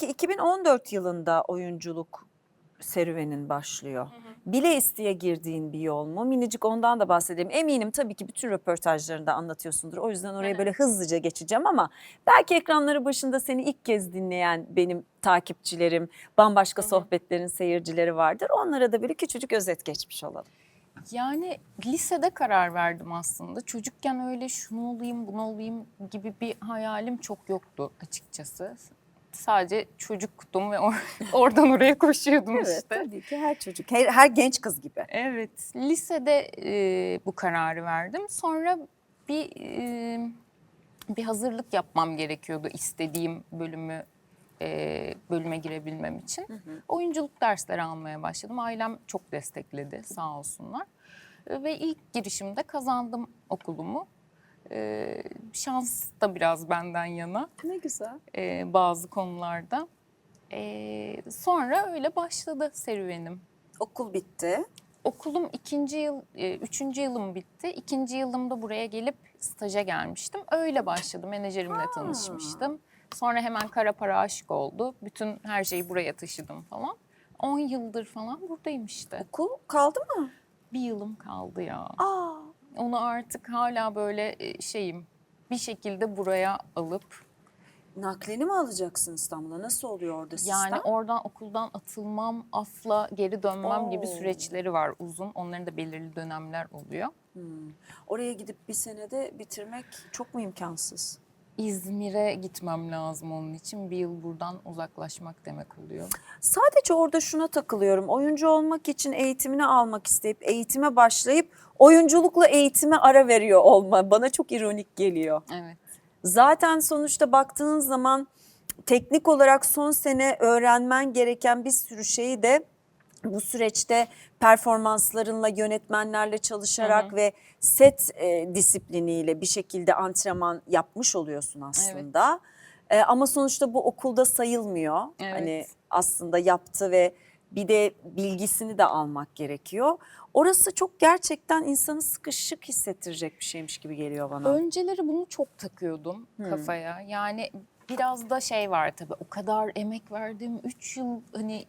Peki 2014 yılında oyunculuk serüvenin başlıyor. Bile isteye girdiğin bir yol mu? Minicik ondan da bahsedeyim. Eminim tabii ki bütün röportajlarında anlatıyorsundur. O yüzden oraya böyle hızlıca geçeceğim ama belki ekranları başında seni ilk kez dinleyen benim takipçilerim, bambaşka sohbetlerin seyircileri vardır. Onlara da böyle küçücük özet geçmiş olalım. Yani lisede karar verdim aslında. Çocukken öyle şunu olayım, bunu olayım gibi bir hayalim çok yoktu açıkçası. Sadece çocuktum ve or- oradan oraya koşuyordum işte. tabii ki her çocuk, her, her genç kız gibi. Evet, lisede e, bu kararı verdim. Sonra bir e, bir hazırlık yapmam gerekiyordu istediğim bölümü e, bölüme girebilmem için. Oyunculuk dersleri almaya başladım. Ailem çok destekledi sağ olsunlar. Ve ilk girişimde kazandım okulumu. E, şans da biraz benden yana Ne güzel. e, bazı konularda. E, sonra öyle başladı serüvenim. Okul bitti. Okulum ikinci yıl, e, üçüncü yılım bitti. İkinci yılımda buraya gelip staja gelmiştim. Öyle başladım. Menajerimle tanışmıştım. Sonra hemen kara para aşık oldu. Bütün her şeyi buraya taşıdım falan. 10 yıldır falan buradayım işte. Okul kaldı mı? Bir yılım kaldı ya. Aa, Onu artık hala böyle e, şeyim bir şekilde buraya alıp naklini mi alacaksın İstanbul'a? Nasıl oluyor orada sistem? yani oradan okuldan atılmam, afla geri dönmem gibi Oo. süreçleri var uzun. Onların da belirli dönemler oluyor. Hmm. Oraya gidip bir senede bitirmek çok mu imkansız? İzmir'e gitmem lazım onun için. Bir yıl buradan uzaklaşmak demek oluyor. Sadece orada şuna takılıyorum. Oyuncu olmak için eğitimini almak isteyip eğitime başlayıp oyunculukla eğitime ara veriyor olma bana çok ironik geliyor. Evet. Zaten sonuçta baktığın zaman teknik olarak son sene öğrenmen gereken bir sürü şeyi de bu süreçte performanslarınla, yönetmenlerle çalışarak ve set e, disipliniyle bir şekilde antrenman yapmış oluyorsun aslında. E, ama sonuçta bu okulda sayılmıyor. Evet. Hani aslında yaptı ve bir de bilgisini de almak gerekiyor. Orası çok gerçekten insanı sıkışık hissettirecek bir şeymiş gibi geliyor bana. Önceleri bunu çok takıyordum kafaya. Yani biraz da şey var tabii. O kadar emek verdim. Üç yıl hani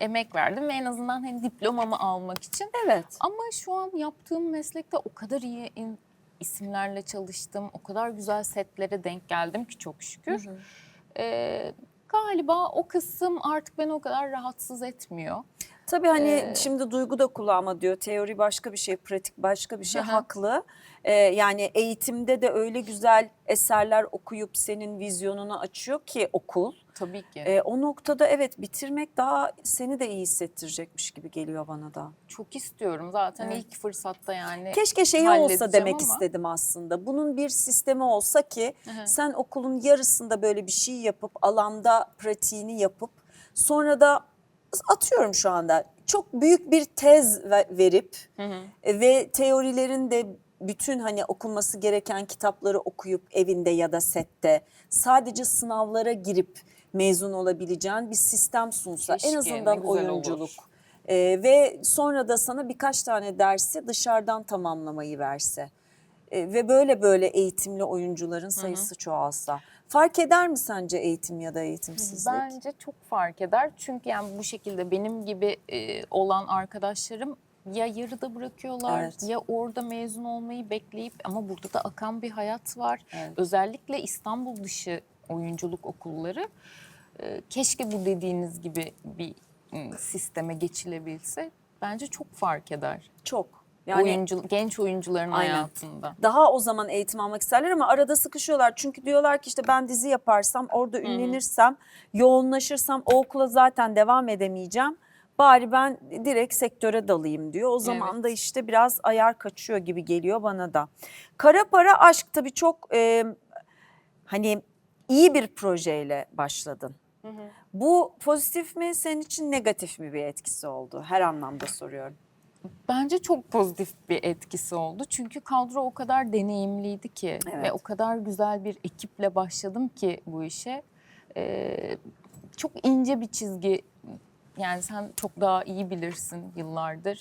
emek verdim ve en azından hani diplomamı almak için. Evet. Ama şu an yaptığım meslekte o kadar iyi isimlerle çalıştım. O kadar güzel setlere denk geldim ki çok şükür. Ee, galiba o kısım artık beni o kadar rahatsız etmiyor. Tabii hani Ee, şimdi duygu da kulağıma diyor. Teori başka bir şey, pratik başka bir şey. Hı. Haklı. Ee, yani eğitimde de öyle güzel eserler okuyup senin vizyonunu açıyor ki okul. Tabii ki. Ee, o noktada evet bitirmek daha seni de iyi hissettirecekmiş gibi geliyor bana da. Çok istiyorum zaten Evet. ilk fırsatta yani. Keşke şeyi olsa demek ama- istedim aslında. Bunun bir sistemi olsa ki hı. sen okulun yarısında böyle bir şey yapıp alanda pratiğini yapıp sonra da atıyorum şu anda çok büyük bir tez ve- verip Hı hı. e, ve teorilerin de bütün hani okunması gereken kitapları okuyup evinde ya da sette sadece sınavlara girip mezun olabileceğin bir sistem sunsa en Keşke, azından ne güzel oyunculuk. olur. Ee, ve sonra da sana birkaç tane dersi dışarıdan tamamlamayı verse Ee, ve böyle böyle eğitimli oyuncuların sayısı çoğalsa fark eder mi sence eğitim ya da eğitimsizlik? Bence çok fark eder. Çünkü yani bu şekilde benim gibi e, olan arkadaşlarım ya yarıda bırakıyorlar Evet. ya orada mezun olmayı bekleyip ama burada da akan bir hayat var. Evet. Özellikle İstanbul dışı oyunculuk okulları e, keşke bu dediğiniz gibi bir m, sisteme geçilebilse bence çok fark eder. Çok. Yani Oyuncu, genç oyuncuların Aynen. hayatında. daha o zaman eğitim almak isterler ama arada sıkışıyorlar. Çünkü diyorlar ki işte ben dizi yaparsam, orada ünlenirsem, yoğunlaşırsam o okula zaten devam edemeyeceğim. Bari ben direkt sektöre dalayım diyor. O zaman Evet. da işte biraz ayar kaçıyor gibi geliyor bana da. Kara Para Aşk tabii çok e, hani iyi bir projeyle başladın. Bu pozitif mi senin için negatif mi bir etkisi oldu? Her anlamda soruyorum. Bence çok pozitif bir etkisi oldu. Çünkü kadro o kadar deneyimliydi ki Evet. ve o kadar güzel bir ekiple başladım ki bu işe. Ee, çok ince bir çizgi. Yani sen çok daha iyi bilirsin yıllardır.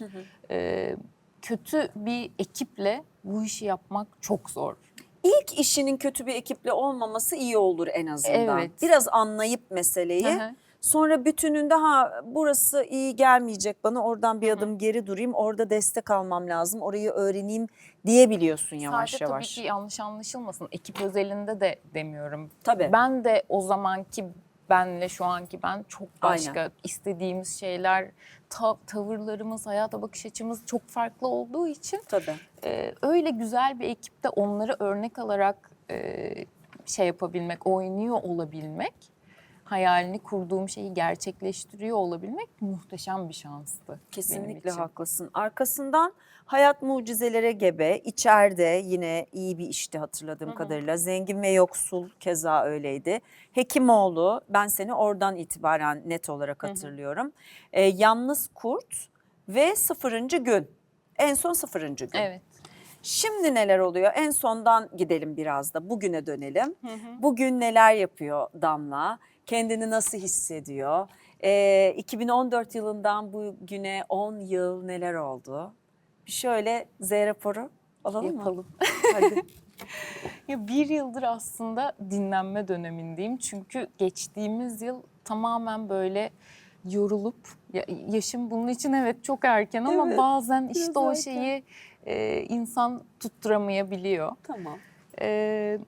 Ee, kötü bir ekiple bu işi yapmak çok zor. İlk işinin kötü bir ekiple olmaması iyi olur en azından. Evet. Biraz anlayıp meseleyi. Hı hı. Sonra bütününde ha burası iyi gelmeyecek bana oradan bir Hı hı. adım geri durayım orada destek almam lazım orayı öğreneyim diyebiliyorsun yavaş Sadece yavaş. tabii ki yanlış anlaşılmasın. Ekip özelinde de demiyorum. Tabii. Ben de o zamanki benle şu anki ben çok başka. istediğimiz şeyler, ta- tavırlarımız, hayata bakış açımız çok farklı olduğu için Tabii. e, öyle güzel bir ekipte onları örnek alarak e, şey yapabilmek, oynuyor olabilmek, hayalini kurduğum şeyi gerçekleştiriyor olabilmek muhteşem bir şanstı. Kesinlikle haklısın. Arkasından hayat mucizelere gebe, içeride yine iyi bir işti hatırladığım Hı hı. kadarıyla. Zengin ve yoksul keza öyleydi. Hekimoğlu ben seni oradan itibaren net olarak Hı hı. hatırlıyorum. Ee, Yalnız Kurt ve Sıfırıncı Gün. En son Sıfırıncı Gün. Evet. Şimdi neler oluyor? En sondan gidelim biraz da bugüne dönelim. Bugün neler yapıyor Damla? Kendini nasıl hissediyor? Ee, 2014 yılından bugüne 10 yıl neler oldu? Şöyle Z raporu alalım mı? Yapalım. Hadi. Ya bir yıldır aslında dinlenme dönemindeyim. Çünkü geçtiğimiz yıl tamamen böyle yorulup ya, yaşım bunun için evet çok erken ama Evet, bazen işte o erken. şeyi e, insan tutturamayabiliyor. tamam. E,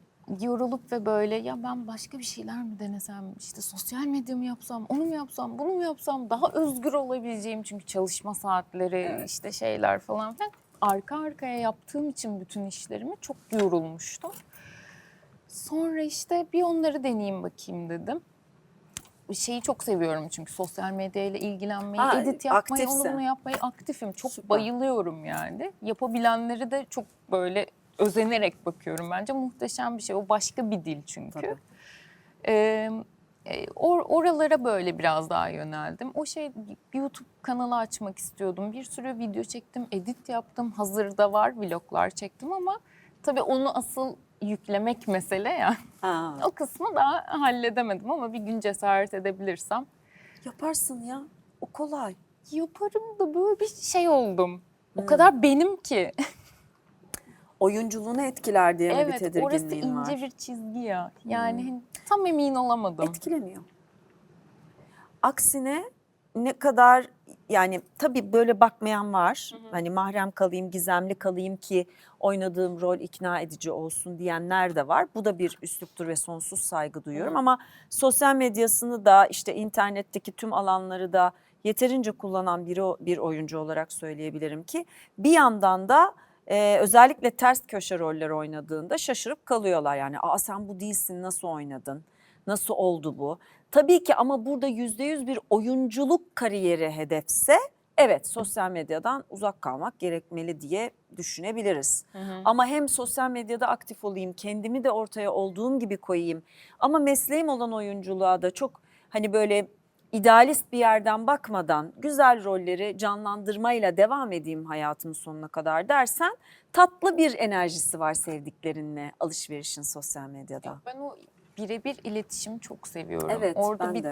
yorulup ve böyle ya ben başka bir şeyler mi denesem işte sosyal medya mı yapsam onu mu yapsam bunu mu yapsam daha özgür olabileceğim çünkü çalışma saatleri Evet. işte şeyler falan filan arka arkaya yaptığım için bütün işlerimi çok yorulmuştum. Sonra işte bir onları deneyeyim bakayım dedim. Şeyi çok seviyorum çünkü sosyal medyayla ilgilenmeyi, Ha, edit yapmayı, onu aktifsin. bunu yapmayı aktifim. Çok Süper. bayılıyorum yani. Yapabilenleri de çok böyle özenerek bakıyorum bence. Muhteşem bir şey. O başka bir dil çünkü. Tabii. Ee, or- oralara böyle biraz daha yöneldim. O şey YouTube kanalı açmak istiyordum. Bir sürü video çektim, edit yaptım. Hazırda var vloglar çektim ama tabii onu asıl yüklemek mesele ya. Ha, O kısmı daha halledemedim ama bir gün cesaret edebilirsem yaparsın ya. O kolay. yaparım da böyle bir şey oldum. O Hmm. kadar benim ki. Oyunculuğunu etkiler diye mi bir evet orası tedirginliğin ince var? bir çizgi ya. Yani Hmm. tam emin olamadım. Etkilemiyor. Aksine ne kadar yani tabii böyle bakmayan var. Hani mahrem kalayım, gizemli kalayım ki oynadığım rol ikna edici olsun diyenler de var. Bu da bir üsluptur ve sonsuz saygı duyuyorum. Hı. Ama sosyal medyasını da işte internetteki tüm alanları da yeterince kullanan biri bir oyuncu olarak söyleyebilirim ki bir yandan da e, özellikle ters köşe rolleri oynadığında şaşırıp kalıyorlar. Yani aa sen bu değilsin nasıl oynadın? Nasıl oldu bu? Tabii ki ama burada yüzde yüz bir oyunculuk kariyeri hedefse evet sosyal medyadan uzak kalmak gerekmeli diye düşünebiliriz. Hı hı. Ama hem sosyal medyada aktif olayım, kendimi de ortaya olduğum gibi koyayım. Ama mesleğim olan oyunculuğa da çok hani böyle idealist bir yerden bakmadan güzel rolleri canlandırmayla devam edeyim hayatımın sonuna kadar dersen tatlı bir enerjisi var sevdiklerinle alışverişin sosyal medyada. Ben o birebir iletişimi çok seviyorum. Evet, Orada ben bir de.